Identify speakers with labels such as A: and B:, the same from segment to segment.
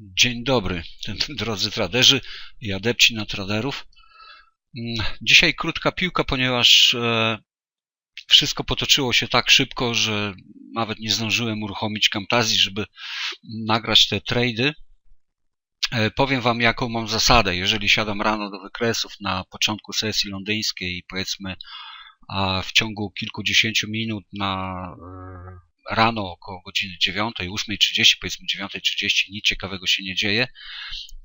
A: Dzień dobry, drodzy traderzy i adepci na traderów. Mm, dzisiaj krótka piłka, ponieważ e, wszystko potoczyło się tak szybko, że nawet nie zdążyłem uruchomić Camtasia, żeby nagrać te trady. E, powiem Wam, jaką mam zasadę. Jeżeli siadam rano do wykresów na początku sesji londyńskiej powiedzmy w ciągu kilkudziesięciu minut na e, rano około godziny 9, 8.30, powiedzmy 9.30, nic ciekawego się nie dzieje.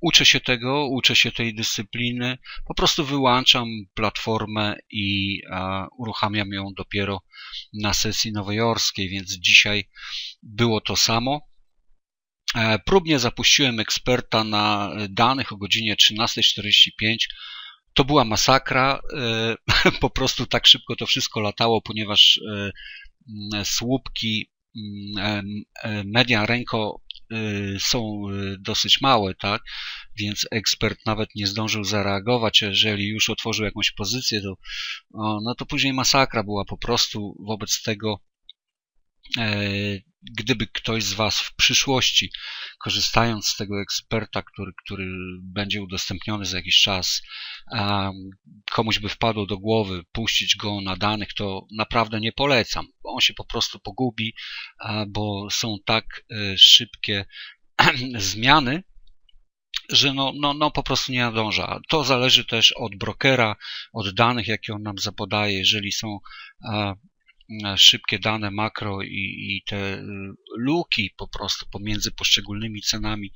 A: Uczę się tego, uczę się tej dyscypliny, po prostu wyłączam platformę i e, uruchamiam ją dopiero na sesji nowojorskiej, więc dzisiaj było to samo. E, próbnie zapuściłem eksperta na danych o godzinie 13.45. To była masakra. E, po prostu tak szybko to wszystko latało, ponieważ e, słupki media ręko y, są dosyć małe, tak? Więc ekspert nawet nie zdążył zareagować. Jeżeli już otworzył jakąś pozycję, to, no to później masakra była po prostu wobec tego E, gdyby ktoś z Was w przyszłości, korzystając z tego eksperta, który, który będzie udostępniony za jakiś czas, komuś by wpadło do głowy puścić go na danych, to naprawdę nie polecam. On się po prostu pogubi, bo są tak e, szybkie zmiany, że no, no, no po prostu nie nadąża. To zależy też od brokera, od danych, jakie on nam zapodaje. Jeżeli są szybkie dane makro i, i te y, luki po prostu pomiędzy poszczególnymi cenami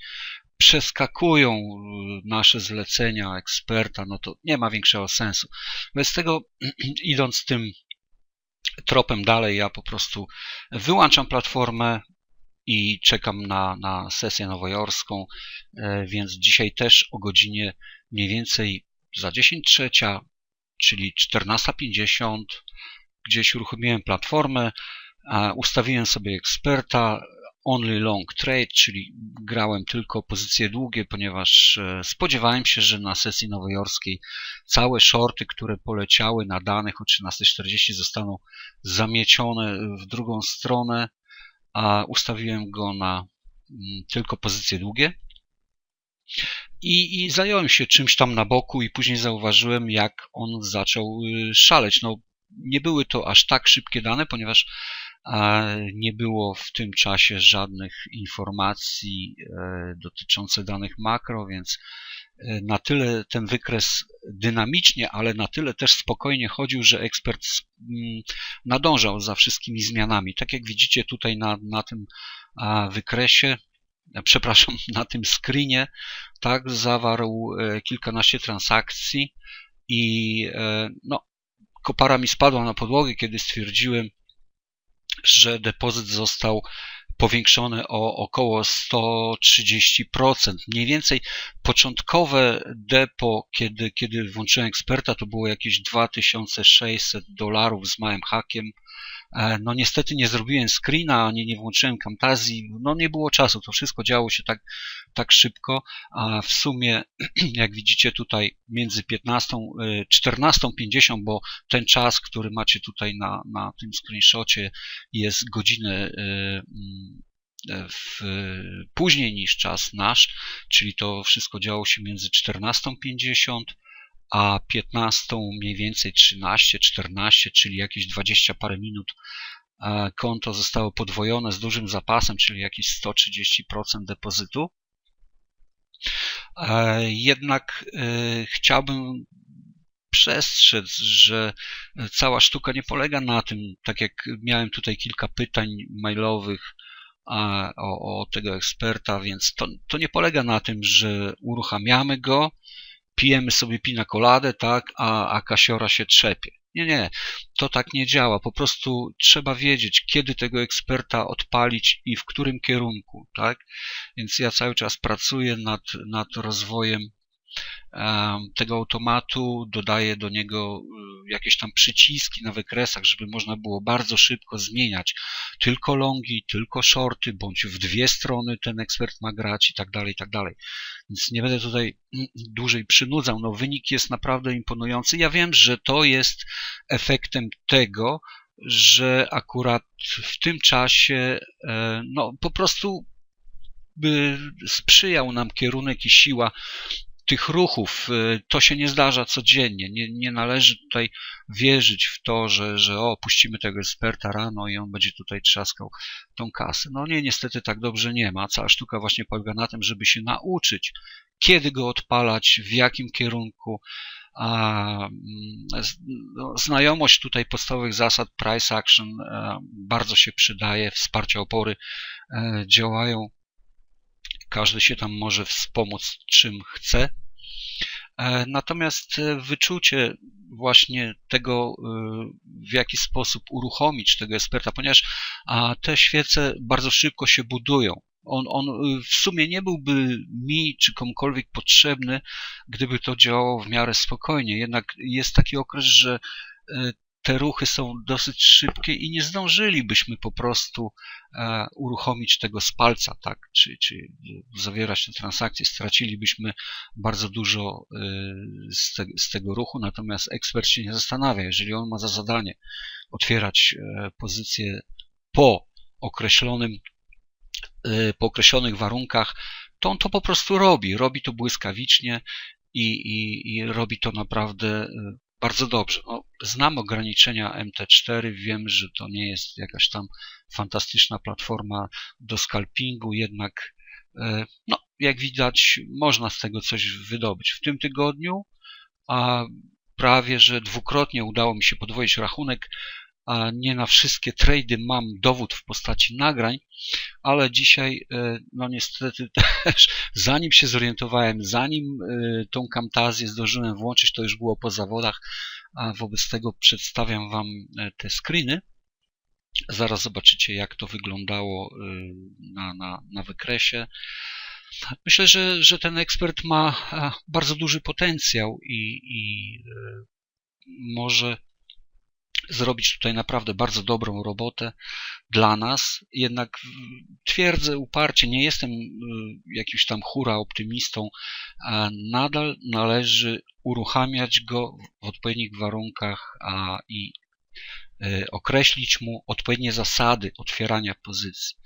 A: przeskakują y, nasze zlecenia eksperta, no to nie ma większego sensu. Bez tego, idąc tym tropem dalej, ja po prostu wyłączam platformę i czekam na, na sesję nowojorską, e, więc dzisiaj też o godzinie mniej więcej za 10 trzecia, czyli 14.50 gdzieś uruchomiłem platformę, ustawiłem sobie eksperta, only long trade, czyli grałem tylko pozycje długie, ponieważ e, spodziewałem się, że na sesji nowojorskiej całe shorty, które poleciały na danych o 13.40 zostaną zamiecione w drugą stronę, a ustawiłem go na mm, tylko pozycje długie. I, I zająłem się czymś tam na boku i później zauważyłem, jak on zaczął y, szaleć. No, nie były to aż tak szybkie dane, ponieważ nie było w tym czasie żadnych informacji e, dotyczących danych makro, więc e, na tyle ten wykres dynamicznie, ale na tyle też spokojnie chodził, że ekspert mm, nadążał za wszystkimi zmianami. Tak jak widzicie tutaj na, na tym wykresie, e, przepraszam, na tym screenie, tak, zawarł kilkanaście transakcji i no, kopara mi spadła na podłogę, kiedy stwierdziłem, że depozyt został powiększony o około 130%. Mniej więcej początkowe depo, kiedy, kiedy włączyłem eksperta, to było jakieś 2600 dolarów z małym hakiem. E, no niestety nie zrobiłem screena, ani nie włączyłem Camtazji, no nie było czasu, to wszystko działo się tak, tak szybko, a w sumie, jak widzicie tutaj między 15, 14.50, e, bo ten czas, który macie tutaj na, na tym screenshocie jest godzinę e, mm, w, później niż czas nasz, czyli to wszystko działo się między 14.50 a 15 mniej więcej 13, 14, czyli jakieś 20 parę minut e, konto zostało podwojone z dużym zapasem, czyli jakieś 130% depozytu. E, jednak e, chciałbym przestrzec, że cała sztuka nie polega na tym, tak jak miałem tutaj kilka pytań mailowych o, o tego eksperta, więc to, to nie polega na tym, że uruchamiamy go, pijemy sobie pina koladę, tak, a, a kasiora się trzepie. Nie, nie, to tak nie działa. Po prostu trzeba wiedzieć, kiedy tego eksperta odpalić i w którym kierunku, tak? Więc ja cały czas pracuję nad, nad rozwojem tego automatu, dodaję do niego y, jakieś tam przyciski na wykresach, żeby można było bardzo szybko zmieniać tylko longi, tylko shorty, bądź w dwie strony ten ekspert ma grać i tak dalej, i tak dalej. Więc nie będę tutaj mm, dłużej przynudzał. No, wynik jest naprawdę imponujący. Ja wiem, że to jest efektem tego, że akurat w tym czasie e, no, po prostu by sprzyjał nam kierunek i siła tych ruchów. Y, to się nie zdarza codziennie. Nie, nie należy tutaj wierzyć w to, że, że o, puścimy tego eksperta rano i on będzie tutaj trzaskał tą kasę. No nie, niestety tak dobrze nie ma. Cała sztuka właśnie polega na tym, żeby się nauczyć, kiedy go odpalać, w jakim kierunku. A, mm, no, znajomość tutaj podstawowych zasad price action e, bardzo się przydaje, wsparcia opory e, działają każdy się tam może wspomóc czym chce. E, natomiast e, wyczucie właśnie tego, e, w jaki sposób uruchomić tego eksperta, ponieważ te świece bardzo szybko się budują. On, on w sumie nie byłby mi czy komukolwiek potrzebny, gdyby to działało w miarę spokojnie. Jednak jest taki okres, że te ruchy są dosyć szybkie i nie zdążylibyśmy po prostu e, uruchomić tego z palca, tak, czy, czy zawierać te transakcje. Stracilibyśmy bardzo dużo e, z, te, z tego ruchu, natomiast ekspert się nie zastanawia. Jeżeli on ma za zadanie otwierać e, pozycję po określonym po określonych warunkach, to on to po prostu robi. Robi to błyskawicznie i, i, i robi to naprawdę bardzo dobrze. No, znam ograniczenia MT4, wiem, że to nie jest jakaś tam fantastyczna platforma do scalpingu, jednak e, no, jak widać, można z tego coś wydobyć. W tym tygodniu a prawie, że dwukrotnie udało mi się podwoić rachunek, a nie na wszystkie trady mam dowód w postaci nagrań, ale dzisiaj, e, no niestety też, zanim się zorientowałem, zanim e, tą Camtazję zdążyłem włączyć, to już było po zawodach, a wobec tego przedstawiam Wam e, te screeny. Zaraz zobaczycie, jak to wyglądało na, na, na wykresie. Myślę, że, że ten ekspert ma bardzo duży potencjał i, i może zrobić tutaj naprawdę bardzo dobrą robotę dla nas. Jednak twierdzę uparcie, nie jestem y, jakimś tam hura optymistą, nadal należy uruchamiać go w odpowiednich warunkach a, i y, określić mu odpowiednie zasady otwierania pozycji.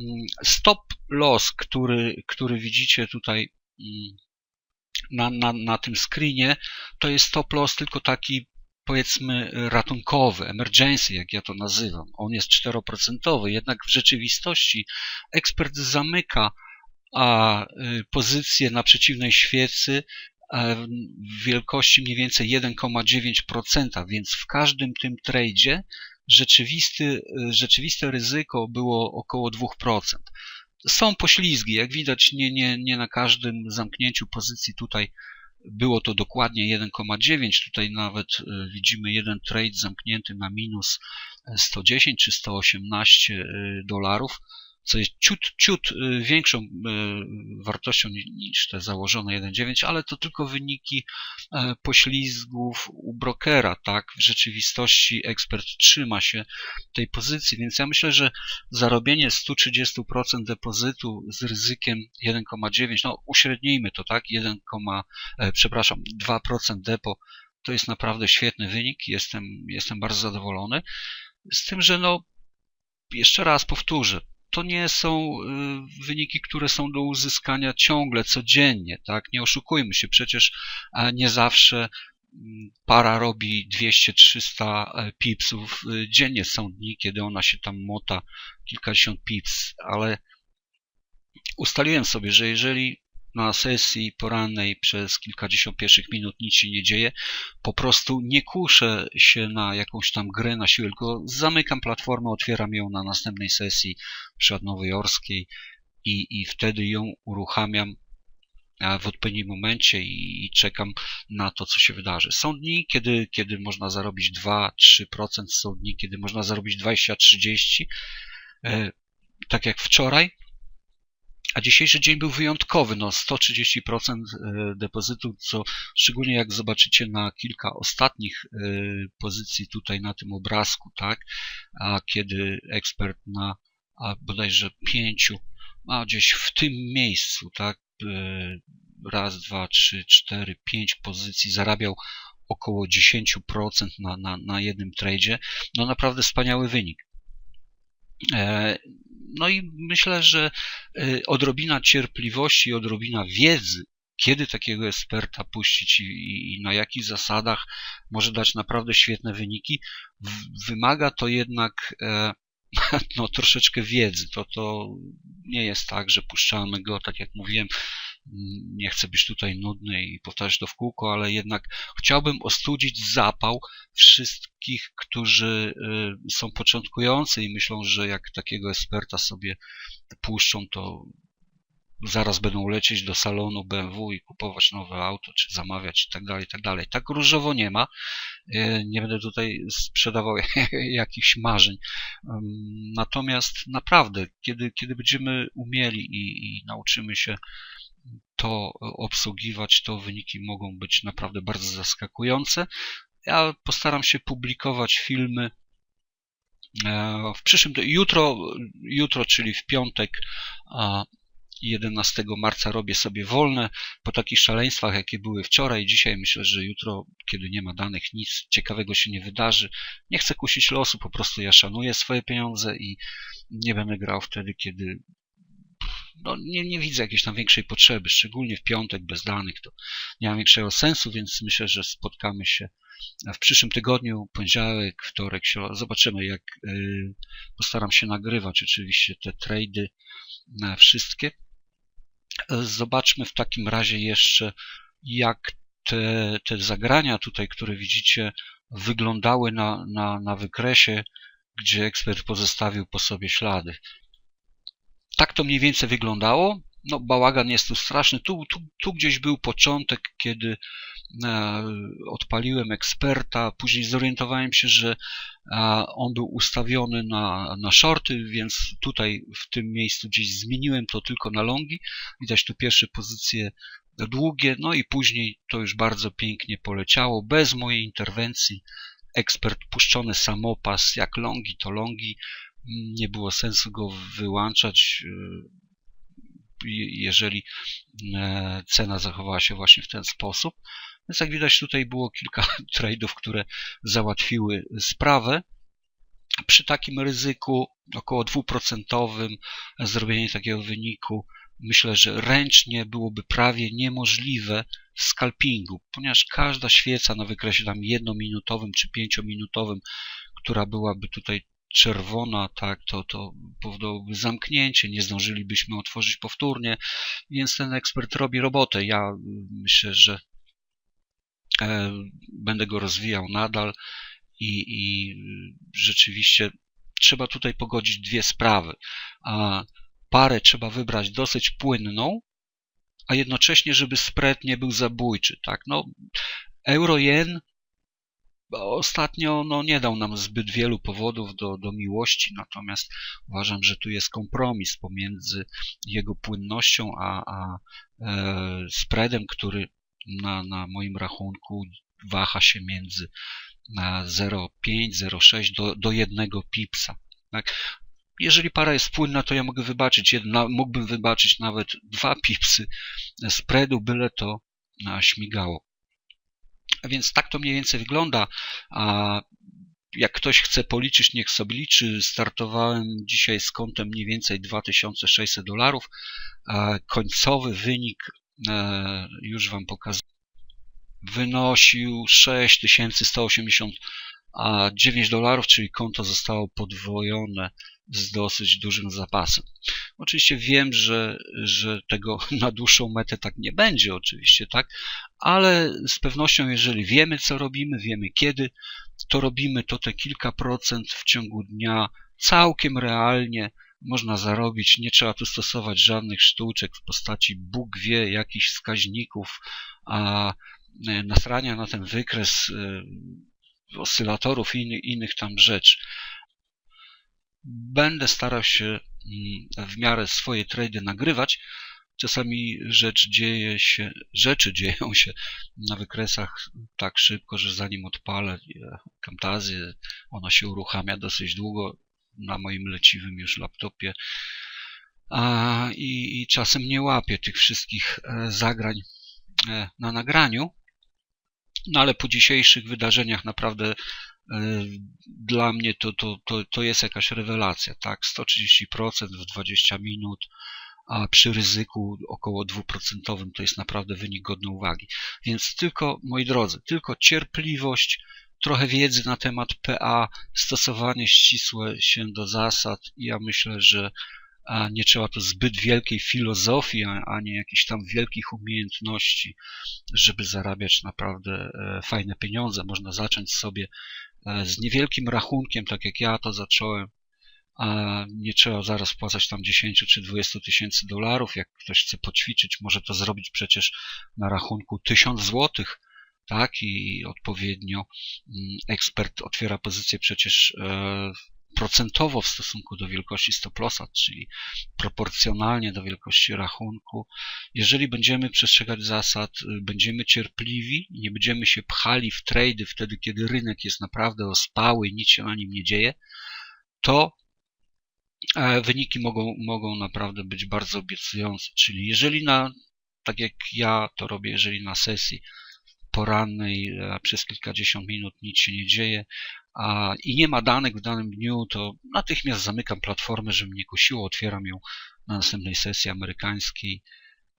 A: Mm, stop loss, który, który widzicie tutaj mm, na, na, na tym screenie, to jest stop loss tylko taki powiedzmy ratunkowy, emergency, jak ja to nazywam. On jest 4%, jednak w rzeczywistości ekspert zamyka a y, pozycję na przeciwnej świecy w wielkości mniej więcej 1,9%, więc w każdym tym tradzie rzeczywisty, rzeczywiste ryzyko było około 2%. Są poślizgi, jak widać nie, nie, nie na każdym zamknięciu pozycji tutaj było to dokładnie 1,9. Tutaj nawet e, widzimy jeden trade zamknięty na minus 110 czy 118 e, dolarów co jest ciut, ciut y, większą y, wartością niż te założone 1.9, ale to tylko wyniki e, poślizgów u brokera, tak? W rzeczywistości ekspert trzyma się tej pozycji, więc ja myślę, że zarobienie 130% depozytu z ryzykiem 1,9, no uśrednijmy to, tak? 1, e, przepraszam, 2% depo to jest naprawdę świetny wynik, jestem, jestem bardzo zadowolony. Z tym, że no, jeszcze raz powtórzę, to nie są y, wyniki, które są do uzyskania ciągle, codziennie, tak? Nie oszukujmy się, przecież nie zawsze mm, para robi 200-300 e, pipsów y, dziennie. Są dni, kiedy ona się tam mota kilkadziesiąt pips, ale ustaliłem sobie, że jeżeli na sesji porannej przez kilkadziesiąt pierwszych minut nic się nie dzieje. Po prostu nie kuszę się na jakąś tam grę na siłę, tylko zamykam platformę, otwieram ją na następnej sesji, przykład nowojorskiej i, i wtedy ją uruchamiam w odpowiednim momencie i, i czekam na to, co się wydarzy. Są dni, kiedy, kiedy można zarobić 2-3%, są dni, kiedy można zarobić 20-30%, e, tak jak wczoraj, a dzisiejszy dzień był wyjątkowy, no 130% e, depozytu, co szczególnie jak zobaczycie na kilka ostatnich e, pozycji tutaj na tym obrazku, tak, a kiedy ekspert na a bodajże pięciu, a gdzieś w tym miejscu, tak, e, raz, dwa, trzy, cztery, pięć pozycji zarabiał około 10% na, na, na jednym tradzie, no naprawdę wspaniały wynik. No i myślę, że odrobina cierpliwości odrobina wiedzy, kiedy takiego eksperta puścić i, i, na jakich zasadach może dać naprawdę świetne wyniki, wymaga to jednak no, troszeczkę wiedzy. To, to nie jest tak, że puszczamy go, tak jak mówiłem, nie chcę być tutaj nudny i powtarzać to w kółko, ale jednak chciałbym ostudzić zapał wszystkich, którzy y, są początkujący i myślą, że jak takiego eksperta sobie puszczą, to zaraz będą lecieć do salonu BMW i kupować nowe auto, czy zamawiać i tak dalej, tak dalej. Tak różowo nie ma. E, nie będę tutaj sprzedawał jakichś marzeń. Natomiast naprawdę, kiedy, kiedy będziemy umieli i, i nauczymy się to obsługiwać, to wyniki mogą być naprawdę bardzo zaskakujące. Ja postaram się publikować filmy e, w przyszłym, jutro, jutro, czyli w piątek, 11 marca robię sobie wolne po takich szaleństwach, jakie były wczoraj dzisiaj. Myślę, że jutro, kiedy nie ma danych, nic ciekawego się nie wydarzy. Nie chcę kusić losu, po prostu ja szanuję swoje pieniądze i nie będę grał wtedy, kiedy no, nie, nie widzę jakiejś tam większej potrzeby, szczególnie w piątek bez danych, to nie ma większego sensu, więc myślę, że spotkamy się w przyszłym tygodniu, poniedziałek, wtorek. Zobaczymy, jak y, postaram się nagrywać oczywiście te trady wszystkie. Zobaczmy w takim razie jeszcze, jak te, te zagrania tutaj, które widzicie, wyglądały na, na, na wykresie, gdzie ekspert pozostawił po sobie ślady. Tak to mniej więcej wyglądało. No, bałagan jest tu straszny. Tu, tu, tu gdzieś był początek, kiedy e, odpaliłem eksperta. Później zorientowałem się, że on był ustawiony na, na shorty, więc tutaj w tym miejscu gdzieś zmieniłem to tylko na longi. Widać tu pierwsze pozycje długie, no i później to już bardzo pięknie poleciało, bez mojej interwencji. Ekspert puszczony samopas, jak longi to longi, nie było sensu go wyłączać, y, jeżeli e, cena zachowała się właśnie w ten sposób. Więc jak widać tutaj było kilka trade'ów, które załatwiły sprawę. Przy takim ryzyku około 2% zrobienie takiego wyniku myślę, że ręcznie byłoby prawie niemożliwe w scalpingu, ponieważ każda świeca na wykresie tam jednominutowym czy pięciominutowym, która byłaby tutaj czerwona, tak, to, to powodowałoby zamknięcie, nie zdążylibyśmy otworzyć powtórnie, więc ten ekspert robi robotę. Ja myślę, że E, będę go rozwijał nadal i, i rzeczywiście trzeba tutaj pogodzić dwie sprawy. A parę trzeba wybrać dosyć płynną, a jednocześnie, żeby spread nie był zabójczy. Tak? No, euro-jen ostatnio no, nie dał nam zbyt wielu powodów do, do miłości, natomiast uważam, że tu jest kompromis pomiędzy jego płynnością a, a e, spreadem, który na, na moim rachunku waha się między 0,5, 0,6 do, do 1 pipsa. Tak? Jeżeli para jest płynna, to ja mogę wybaczyć, jedna, mógłbym wybaczyć nawet dwa pipsy spreadu, byle to śmigało. Więc tak to mniej więcej wygląda. Jak ktoś chce policzyć, niech sobie liczy. Startowałem dzisiaj z kątem mniej więcej 2600 dolarów. Końcowy wynik E, już Wam pokazuję, wynosił 6189 dolarów, czyli konto zostało podwojone z dosyć dużym zapasem. Oczywiście wiem, że, że tego na dłuższą metę tak nie będzie, oczywiście, tak, ale z pewnością, jeżeli wiemy, co robimy, wiemy kiedy, to robimy to te kilka procent w ciągu dnia całkiem realnie można zarobić. Nie trzeba tu stosować żadnych sztuczek w postaci Bóg wie jakichś wskaźników, a e, nasrania na ten wykres e, oscylatorów i innych tam rzeczy. Będę starał się mm, w miarę swoje trady nagrywać. Czasami rzecz dzieje się, rzeczy dzieją się na wykresach tak szybko, że zanim odpalę e, Camtasię, ona się uruchamia dosyć długo na moim leciwym już laptopie a, i, i czasem nie łapię tych wszystkich e, zagrań e, na nagraniu. No ale po dzisiejszych wydarzeniach naprawdę dla mnie to, to, to, to jest jakaś rewelacja, tak? 130% w 20 minut, a przy ryzyku około 2% to jest naprawdę wynik godny uwagi. Więc tylko, moi drodzy, tylko cierpliwość, trochę wiedzy na temat PA, stosowanie ścisłe się do zasad i ja myślę, że nie trzeba tu zbyt wielkiej filozofii, a nie jakichś tam wielkich umiejętności, żeby zarabiać naprawdę e, fajne pieniądze. Można zacząć sobie e, z niewielkim rachunkiem, tak jak ja to zacząłem, a nie trzeba zaraz płacać tam 10 czy 20 tysięcy dolarów. Jak ktoś chce poćwiczyć, może to zrobić przecież na rachunku 1000 złotych, tak? I odpowiednio mm, ekspert otwiera pozycję przecież e, procentowo w stosunku do wielkości stop lossa, czyli proporcjonalnie do wielkości rachunku. Jeżeli będziemy przestrzegać zasad, y, będziemy cierpliwi, nie będziemy się pchali w trady wtedy, kiedy rynek jest naprawdę ospały i nic się na nim nie dzieje, to e, wyniki mogą, mogą naprawdę być bardzo obiecujące. Czyli jeżeli na, tak jak ja to robię, jeżeli na sesji porannej e, przez kilkadziesiąt minut nic się nie dzieje a, i nie ma danych w danym dniu, to natychmiast zamykam platformę, żeby mnie kusiło, otwieram ją na następnej sesji amerykańskiej.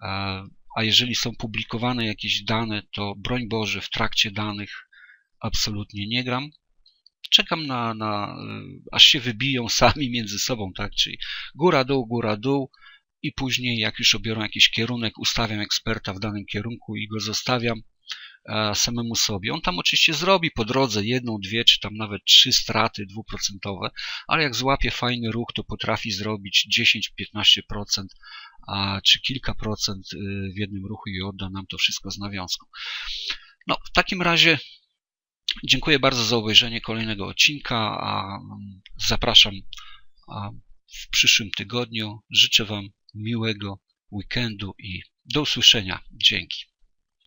A: A, a jeżeli są publikowane jakieś dane, to broń Boże, w trakcie danych absolutnie nie gram. Czekam na, na aż się wybiją sami między sobą, tak? Czyli góra-dół, góra-dół i później jak już obiorą jakiś kierunek, ustawiam eksperta w danym kierunku i go zostawiam E, samemu sobie. On tam oczywiście zrobi po drodze jedną, dwie, czy tam nawet trzy straty dwuprocentowe, ale jak złapie fajny ruch, to potrafi zrobić 10-15% czy kilka procent y, w jednym ruchu i odda nam to wszystko z nawiązką. No, w takim razie dziękuję bardzo za obejrzenie kolejnego odcinka, a mm, zapraszam w przyszłym tygodniu. Życzę Wam miłego weekendu i do usłyszenia. Dzięki.